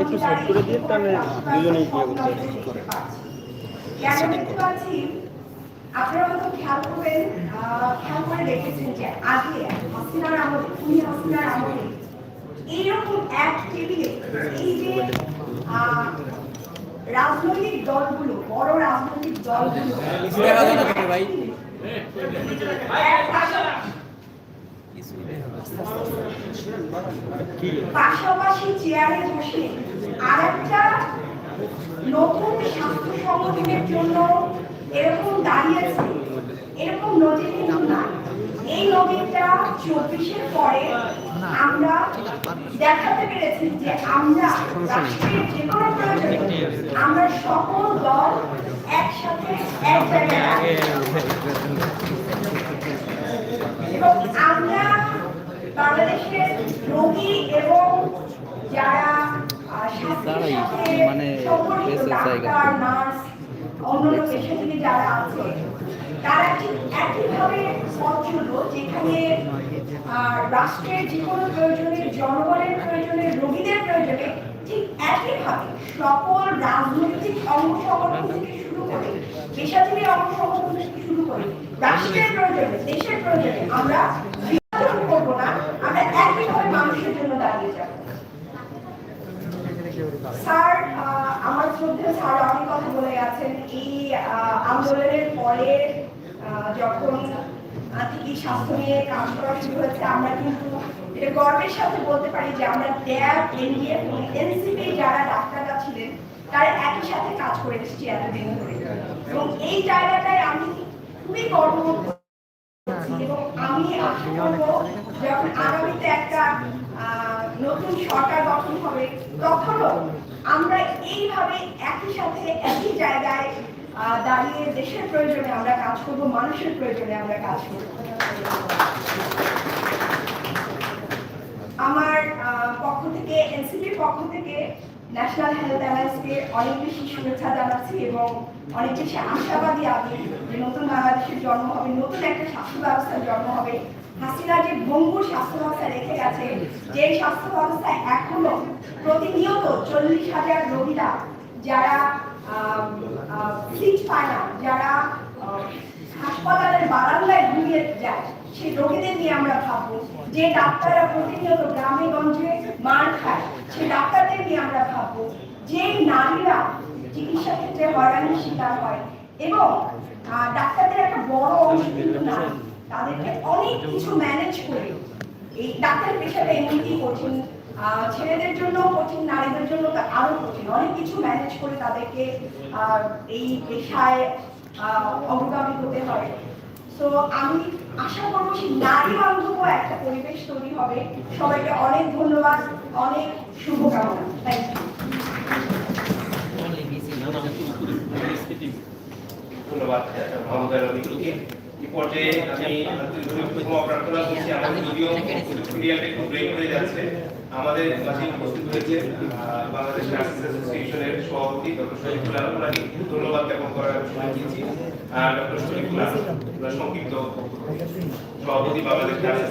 একটু সাইড করে দিয়ে তাহলে দুজনেই বিয়ে করতে হবে। কেন দেখতে পাচ্ছি আপনারা হয়তো খেয়াল করবেন খেয়াল করে দেখেছেন যে আগে হাসিনার আমলে তুমি হাসিনার আমলে এইরকম এক টেবিলে এই যে রাজনৈতিক দলগুলো বড় রাজনৈতিক দলগুলো পাশাপাশি চেয়ারে বসে আর একটা নতুন স্বাস্থ্য সংগঠনের জন্য এরকম দাঁড়িয়েছে এরকম নজির কিন্তু না এই নজিরটা চব্বিশের পরে আমরা দেখাতে পেরেছি যে আমরা রাষ্ট্রের যে কোনো প্রয়োজনে আমরা সকল দল একসাথে এক জায়গায়। এবং আমরা বাংলাদেশের রোগী এবং যারা আহ, মানে জায়গা। অন্যান্য যারা আছে তারা ঠিক একইভাবে পথ চলল যেখানে রাষ্ট্রের যে কোনো প্রয়োজনে জনগণের প্রয়োজনে রোগীদের প্রয়োজনে ঠিক একইভাবে সকল রাজনৈতিক সংগঠন থেকে শুরু করে পেশাজীবী অঙ্গ সংগঠন থেকে শুরু করে। রাষ্ট্রের প্রয়োজনে, দেশের প্রয়োজনে আমরা বিভাজন করব না, আমরা একইভাবে মানুষের জন্য দাঁড়িয়ে যাব। স্যার আমার শ্রদ্ধেয় স্যার অনেক কথা বলে গেছেন। এই আন্দোলনের পরে যখন থেকে স্বাস্থ্য নিয়ে কাজ করা শুরু হয়েছে, আমরা কিন্তু এটা গর্বের সাথে বলতে পারি যে আমরা ড্যাব এনডিএফ এনসিপি যারা তারা একই সাথে কাজ করে এসেছি এতদিন ধরে এবং এই জায়গাটায় আমি খুবই করি। এবং আমি যখন আগামীতে একটা নতুন সরকার গঠন হবে, তখনও আমরা এইভাবে একই সাথে একই জায়গায় দাঁড়িয়ে দেশের প্রয়োজনে আমরা কাজ করব, মানুষের প্রয়োজনে আমরা কাজ করব আমার পক্ষ থেকে, এনসিপির পক্ষ থেকে ন্যাশনাল হেলথ অ্যালায়েন্সকে অনেক বেশি শুভেচ্ছা জানাচ্ছি এবং অনেক বেশি আশাবাদী আমি যে নতুন বাংলাদেশের জন্ম হবে, নতুন একটা স্বাস্থ্য ব্যবস্থার জন্ম হবে। হাসিনা যে ভঙ্গুর স্বাস্থ্য ব্যবস্থা রেখে গেছে যে স্বাস্থ্য ব্যবস্থা এখনও প্রতিনিয়ত চল্লিশ হাজার রোগীরা যারা সিট পায় না, যারা হাসপাতালের বারান্দায় ঘুমিয়ে যায়, সেই রোগীদের নিয়ে আমরা ভাববো। যে ডাক্তাররা প্রতিনিয়ত গ্রামে, গঞ্জে মার খায় সেই ডাক্তারদের নিয়ে আমরা ভাববো, যে নারীরা চিকিৎসা ক্ষেত্রে হয়রানির শিকার হয় এবং ডাক্তারদের একটা বড় অংশ কিন্তু না। তাদেরকে অনেক কিছু ম্যানেজ করে এই ডাক্তার পেশাটা এমনিতেই কঠিন ছেলেদের জন্য কঠিন, নারীদের জন্য তো আরও কঠিন। অনেক কিছু ম্যানেজ করে তাদেরকে এই পেশায় অগ্রগামী হতে হয়। তো আমি আশা করব সেই নারী বান্ধব একটা পরিবেশ তৈরি হবে। সবাইকে অনেক ধন্যবাদ। অনেক শুভকামনা। থ্যাংক ইউ ধন্যবাদ মহোদয় রবিকে পর্যায়ে আমি প্রার্থনা করছি আমাদের যদিও মিডিয়াটা একটু ব্রেক হয়ে যাচ্ছে আমাদের মাঝে উপস্থিত হয়েছে বাংলাদেশ নার্সিস অ্যাসোসিয়েশনের সভাপতি ডক্টর শরীফুল আলম। ওনাকে ধন্যবাদ জ্ঞাপন করার সময় দিয়েছি আর ডক্টর শরীফুল আলম সংক্ষিপ্ত সভাপতি বাংলাদেশ নার্সিস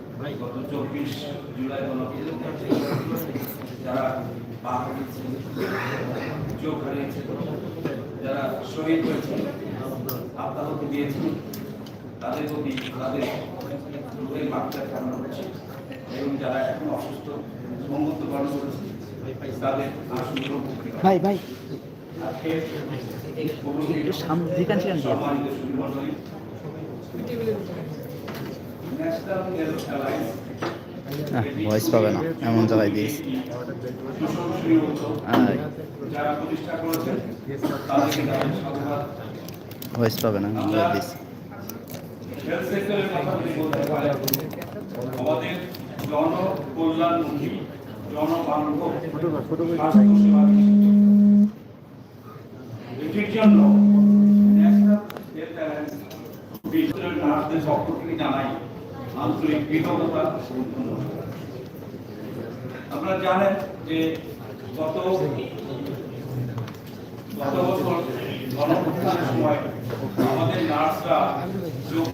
গত চব্বিশ জুলাই যারা পা হারিয়েছেন চোখ হারিয়েছেন যারা শহীদ হয়েছেন আত্মাহতি দিয়েছেন তাদের প্রতি তাদের রোগের মাত্রা কামনা করছি এবং যারা এখন অসুস্থ মঙ্গল বরণ করেছে তাদের আশুগ্রহ ভাই ভাই। আজকে একটু সামনে ছিলেন কি? সম্মানিত সুধীমণ্ডলী ন্যাশনাল হেলথ অ্যালায়েন্স ভয়েস পাবে না এমন জায়গায় সাধুবাদ ভয়েস পাবে না এমন জায়গায় পক্ষ জানাই আন্তরিক কৃতজ্ঞতা। আপনারা জানেন যে গত গত বছর গণপ্রস্থানের সময় আমাদের নার্সরা যোগ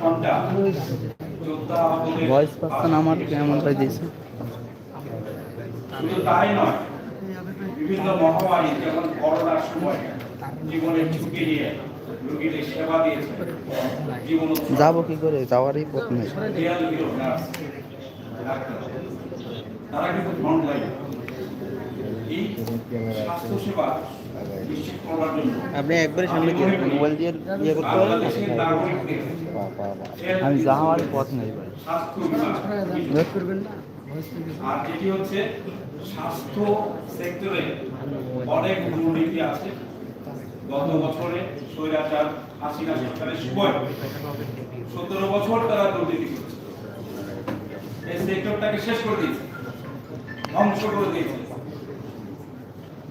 ঘণ্টা যোদ্ধা আহতদের ভয়েস পাচ্ছেন আমার কেমন করে দিয়েছে। শুধু তাই নয় বিভিন্ন মহামারী যেমন করোনার সময় জীবনের ঝুঁকি নিয়ে রোগীদের সেবা দিয়েছে। জীবন যাব কি করে? যাওয়ারই পথ নেই। রিয়াল হিরো নার্স ডাক্তার তারা কিন্তু ফ্রন্ট লাইন এই স্বাস্থ্যসেবা নিশ্চিত করবার জন্য। আপনি একবারে সামনে দিয়ে মোবাইল দিয়ে ইয়ে করতে পারবেন না? বাংলাদেশের নাগরিকদের আমি যাওয়ারই পথ নেই ভাই। স্বাস্থ্য আর যেটি হচ্ছে স্বাস্থ্য সেক্টরে অনেক দুর্নীতি আছে। গত বছরে স্বৈরাচার, হাসিনা সরকারের সময় সতেরো বছর তারা দুর্নীতি করেছে। এই সেক্টরটাকে শেষ করে দিয়েছে, ধ্বংস করে দিয়েছে।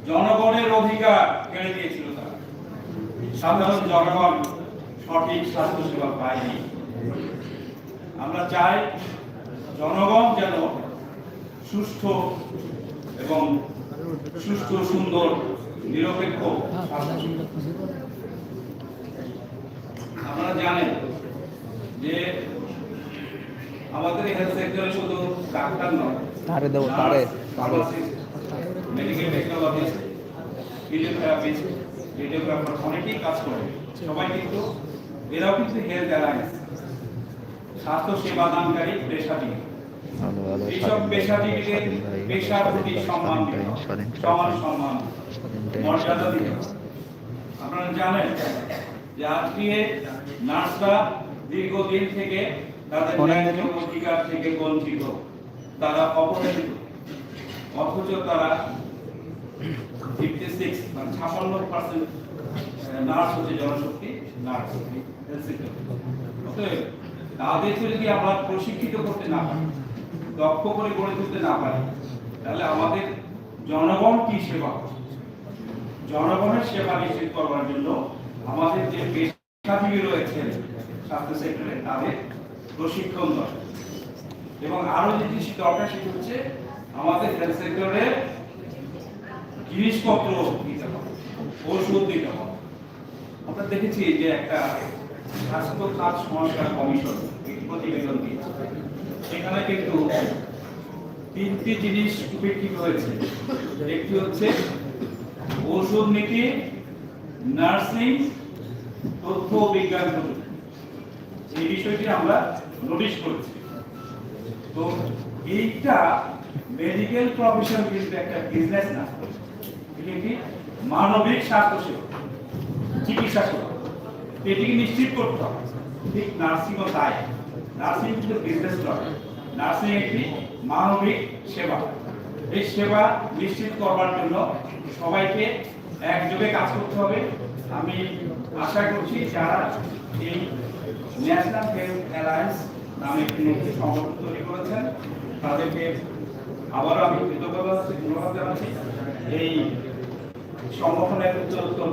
জনগণের অধিকার কেড়ে দিয়েছিল তারা। সাধারণ জনগণ সঠিক স্বাস্থ্যসেবা পায়নি। আমরা চাই জনগণ যেন সুস্থ এবং সুস্থ সুন্দর নিরপেক্ষ। আপনারা জানেন যে আমাদের হেলথ সেক্টরে শুধু ডাক্তার নয় তারে দেবো, তারে। মেডিকেল টেকনোলজিস্ট ফিজিওথেরাপিস্ট অনেকেই কাজ করে। সবাই কিন্তু এরাও কিন্তু হেলথ অ্যালায়েন্স স্বাস্থ্য সেবা দানকারী পেশাটি এইসব পেশাটিকে পেশার প্রতি সম্মান সমান সম্মান। মর্যাদা দিতে আপনারা জানেন যে আজকে নার্সরা দীর্ঘদিন থেকে তাদের অনেক ন্যায্য দিন। অধিকার থেকে বঞ্চিত। তারা অবহেলিত অথচ তারা ফিফটি সিক্স মানে ছাপান্ন পার্সেন্ট নার্স হচ্ছে জনশক্তি নার্স তাদেরকে যদি আমরা প্রশিক্ষিত করতে না পারি দক্ষ করে গড়ে তুলতে না পারি তাহলে আমাদের জনগণ কি সেবা করবে? জনগণের সেবা নিশ্চিত করবার জন্য আমাদের যে পেশাজীবী রয়েছেন স্বাস্থ্য সেক্টরে তাদের প্রশিক্ষণ দরকার। এবং আরও যে জিনিস দরকার সেটা হচ্ছে আমাদের হেলথ সেক্টরে জিনিসপত্র দিতে হবে, ওষুধ দিতে হবে। আমরা দেখেছি যে একটা স্বাস্থ্য খাত সংস্কার কমিশন প্রতিবেদন দিয়েছে। সেখানে কিন্তু তিনটি জিনিস উপেক্ষিত হয়েছে। একটি হচ্ছে ওষুধ নীতি, নার্সিং, তথ্য বিজ্ঞান এই বিষয়টি আমরা নোটিশ করেছি। তো এইটা মেডিকেল প্রফেশন কিন্তু একটা বিজনেস না। এটি মানবিক স্বাস্থ্য সেবা চিকিৎসা সেবা। এটিকে নিশ্চিত করতে হবে। ঠিক নার্সিংও তাই। নার্সিং কিন্তু বিজনেস নয়। নার্সিং একটি মানবিক সেবা। এই সেবা নিশ্চিত করবার জন্য সবাইকে একযোগে কাজ করতে হবে। আমি আশা করছি যারা এই ন্যাশনাল হেলথ অ্যালায়েন্স নামে একটি নতুন সংগঠন তৈরি করেছেন, তাদেরকে আবারও আমি কৃতজ্ঞতা ধন্যবাদ জানাচ্ছি। এই সংগঠনের উত্তরোত্তর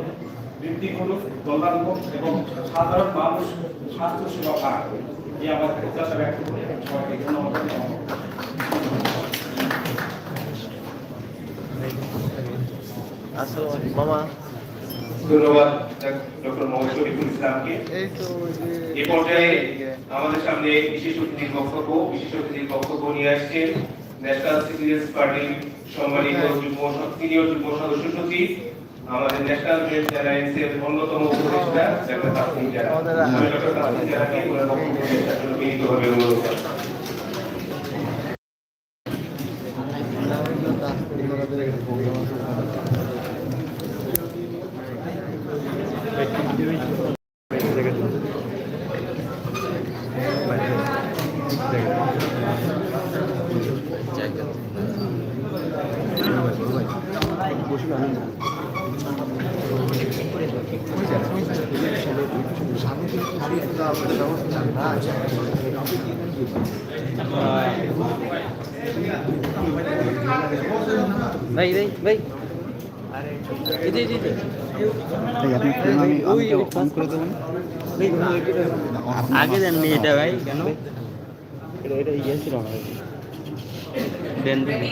বৃদ্ধি করুক কল্যাণ হোক এবং সাধারণ মানুষ স্বাস্থ্য সেবা পাক। এই আমার প্রত্যাশা ব্যক্ত করে সবাইকে ধন্যবাদ জানাই। আসসালামু মামা। ধন্যবাদ ডক্টর মোহাম্মদ শরীফুল ইসলামকে। এ পর্যায়ে আমাদের সামনে বিশেষ অতিথির বক্তব্য বিশেষ অতিথির বক্তব্য নিয়ে আসছেন ন্যাশনাল সিটিজেন্স পার্টির সম্মানিত যুগ্ম সিনিয়র যুগ্ম সদস্য সচিব আমাদের ন্যাশনাল হেলথ অ্যালায়েন্সের অন্যতম উপদেষ্টা ডক্টর তাসনিম জারা ডক্টর তাসনিম জারাকে ওনার বক্তব্য পেশের জন্য বিনীতভাবে অনুরোধ করছি আহ, ভাই ভাই ভাই এই যে এই যে, এই যে। ভাই আপনার ফোন আমি আমি অন করে দেবো না? আগে দেননি এটা ভাই কেন? এটা ইয়ে ছিল দেন দেন।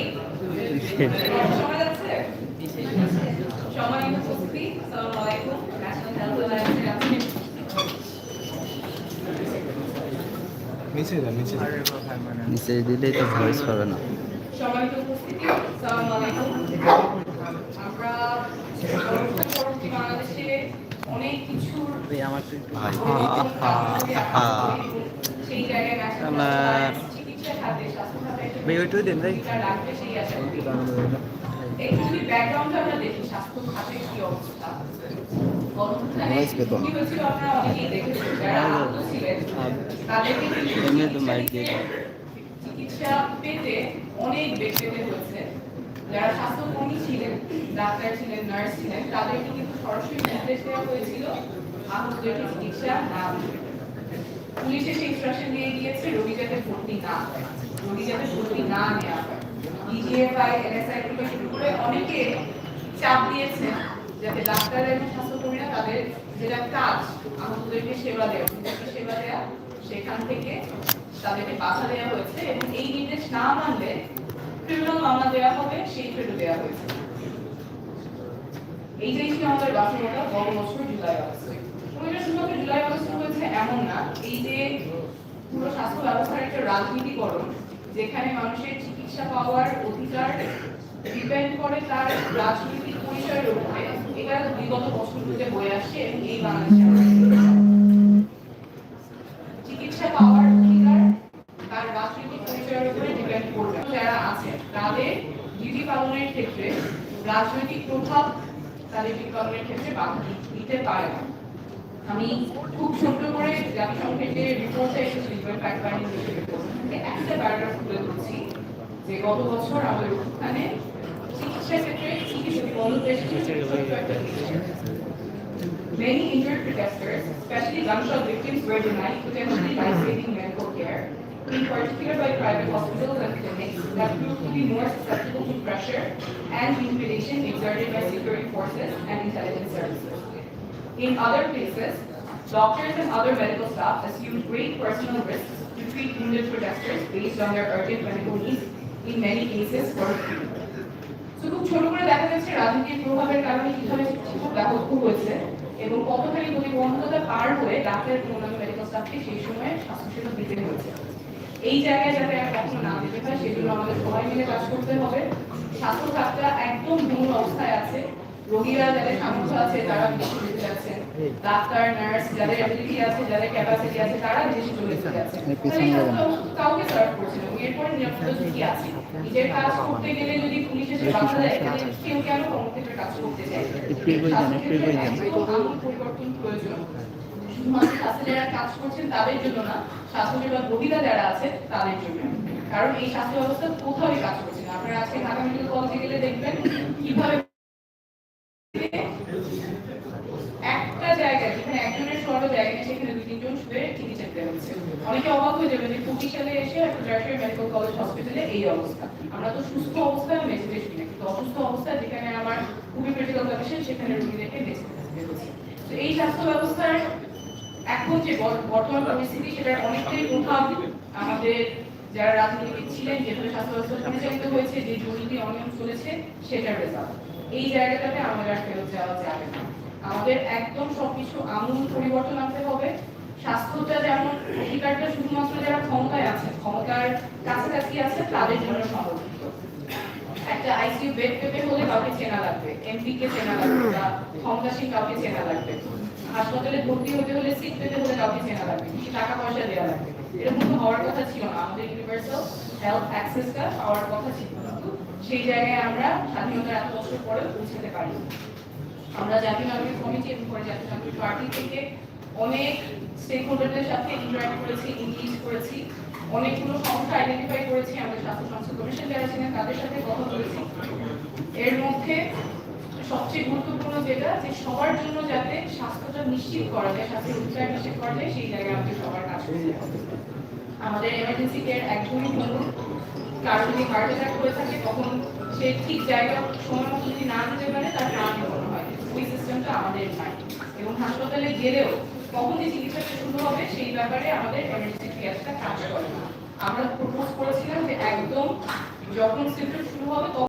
নিচে দিলেই তো ভয়েস পাবে না। সম্মানিত উপস্থিতি, আসসালামু আলাইকুম। আমরা পরবর্তী বাংলাদেশে অনেক ভাই সেই জায়গায় চিকিৎসা খাতে, স্বাস্থ্য খাতে সেই আশা একটু যদি আমরা দেখি স্বাস্থ্য কি অবস্থা? চিকিৎসা পেতে অনেক পেতে হয়েছে যারা স্বাস্থ্যকর্মী ছিলেন, ডাক্তার ছিলেন, নার্স ছিলেন, তাদেরকে কিন্তু সরাসরি নির্দেশ দেওয়া হয়েছিল চিকিৎসা না পুলিশ এসে ইনস্ট্রাকশন দিয়ে দিয়েছে, রোগী যাতে ভর্তি না হয়। রোগী যাতে ভর্তি না নেওয়া হয়। ডিজিএফআই এনএসআই থেকে শুরু করে অনেকে চাপ যাতে এবং স্বাস্থ্যকর্মীরা তাদের যেটা কাজ, আহতদেরকে সেবা দেওয়া সেবা দেওয়া সেখান থেকে তাদেরকে বাধা দেওয়া হয়েছে এবং এই নির্দেশ না মানলে মামলা দেওয়া হবে, সেই দেওয়া হয়েছে ছিল আমাদের গত বছর জুলাই শুধুমাত্র জুলাই হয়েছে এমন না, এই যে পুরো স্বাস্থ্য ব্যবস্থার একটা রাজনীতিকরণ, যেখানে মানুষের চিকিৎসা পাওয়ার অধিকার ডিপেন্ড করে তার রাজনৈতিক পরিচয়ের উপরে, এটা বিগত বছরগুলোতে বয়ে আসছে এই বাংলাদেশে। চিকিৎসা পাওয়ার উপরে ডিপেন্ড করবে যারা তাদের ডিউটি পালনের ক্ষেত্রে রাজনৈতিক প্রভাব তাদের ক্ষেত্রে বাধা দিতে পারে না আমি খুব ছোট করে জাতিসংঘের যে রিপোর্টে একটা প্যারাগ্রাফ তুলে ধরছি যে গত বছর আমাদের ওখানে চিকিৎসা ক্ষেত্রে চিকিৎসা বন্ধ এসেছে Many injured protesters, especially gunshot victims, were denied potentially life-saving medical care, in particular by private hospitals and clinics that proved to be more susceptible to pressure and intimidation exerted by security forces and intelligence services. In other places, doctors and other medical staff assumed great personal risks to treat wounded protesters based on their urgent medical needs, in many cases for free. তো খুব ছোট করে দেখা যাচ্ছে রাজনীতির প্রভাবের কারণে কিভাবে শিক্ষক ব্যাহত হয়েছে এবং কতখানি প্রতিবন্ধকতা পার হয়ে ডাক্তার এবং অন্যান্য মেডিকেল স্টাফকে সেই সময় স্বাস্থ্যসেবা দিতে হয়েছে এই জায়গায় যাতে আর কখনো না দিতে হয় সেজন্য আমাদের সবাই মিলে কাজ করতে হবে। স্বাস্থ্য খাতটা একদম ভুল অবস্থায় আছে। রোগীরা যাদের সামর্থ্য আছে তারা বিদেশে যেতে যাচ্ছেন ডাক্তার নার্স যাদের অ্যাবিলিটি আছে যাদের ক্যাপাসিটি আছে তারা বিদেশে চলে যেতে যাচ্ছেন কাউকে সার্ভ করছে না এরপরে নিরাপত্তা ঝুঁকি আছে। নিজের কাজ করতে গেলে যদি পুলিশ এসে বাধা দেয় তাহলে কেউ কেন কর্মক্ষেত্রে কাজ করতে আমূল পরিবর্তন প্রয়োজন। অনেকে অবাক হয়ে যাবে যে পঁচিশ এসে একটা মেডিকেল কলেজ হসপিটালে এই অবস্থা। আমরা তো সুস্থ অবস্থায় মেসেজে শুনি কিন্তু অসুস্থ অবস্থায় যেখানে আমার খুবই ক্রিটিক্যাল কন্ডিশন সেখানে রোগীদেরকে বেঁচে তো এই স্বাস্থ্য ব্যবস্থার এখন যে বর্তমান পরিস্থিতি সেটার অনেকটাই প্রভাব আমাদের যারা রাজনীতিবিদ ছিলেন, যেভাবে স্বাস্থ্য ব্যবস্থা পরিচালিত হয়েছে, যে দুর্নীতি অনিয়ম চলেছে, সেটার রেজাল্ট এই জায়গাটাতে আমাদের আর ফেরত যাওয়া যাবে না। আমাদের একদম সবকিছু আমূল পরিবর্তন আনতে হবে। স্বাস্থ্যটা যেমন, অধিকারটা শুধুমাত্র যারা ক্ষমতায় আছে, ক্ষমতার কাছাকাছি আছে, তাদের জন্য সংরক্ষিত একটা আইসিইউ বেড পেতে হলে কাউকে চেনা লাগবে। এমপি কে চেনা লাগবে বা কাউকে চেনা লাগবে। হাসপাতালে ভর্তি হতে হলে সিট পেতে হলে কাউকে চেনা লাগবে। কিছু টাকা পয়সা দেওয়া লাগবে। এরকম তো হওয়ার কথা ছিল না। আমাদের ইউনিভার্সাল হেলথ অ্যাক্সেসটা পাওয়ার কথা ছিল। সেই জায়গায় আমরা স্বাধীনতার এত বছর পরে পৌঁছাতে পারি আমরা জাতীয় নাগরিক কমিটি এবং পরে জাতীয় নাগরিক পার্টি থেকে অনেক স্টেক হোল্ডারদের সাথে ইন্টারাক্ট করেছি ইংলিশ করেছি। অনেকগুলো সমস্যা আইডেন্টিফাই করেছি আমাদের স্বাস্থ্য সংস্থা কমিশন যারা ছিলেন তাদের সাথে কথা বলেছি। এর মধ্যে সবচেয়ে গুরুত্বপূর্ণ যেটা, যে সবার জন্য যাতে স্বাস্থ্যটা নিশ্চিত করা যায়, স্বাস্থ্যের উৎসাহ নিশ্চিত করা যায়, সেই জায়গায় আমাদের সবার কাজ করতে আমাদের এমার্জেন্সি কেয়ার একদমই কোনো কারও যদি হার্ট অ্যাটাক হয়ে থাকে, তখন সে ঠিক জায়গা, সময় মতো যদি না দিতে পারে, তার প্রাণ মরণ হয়। ওই সিস্টেমটা আমাদের নাই। এবং হাসপাতালে গেলেও কখন যে চিকিৎসাটা শুরু হবে, সেই ব্যাপারে আমাদের এমার্জেন্সি একটা কাজ করে আমরা প্রপোজ করেছিলাম যে একদম যখন সিলেক্ট শুরু হবে তখন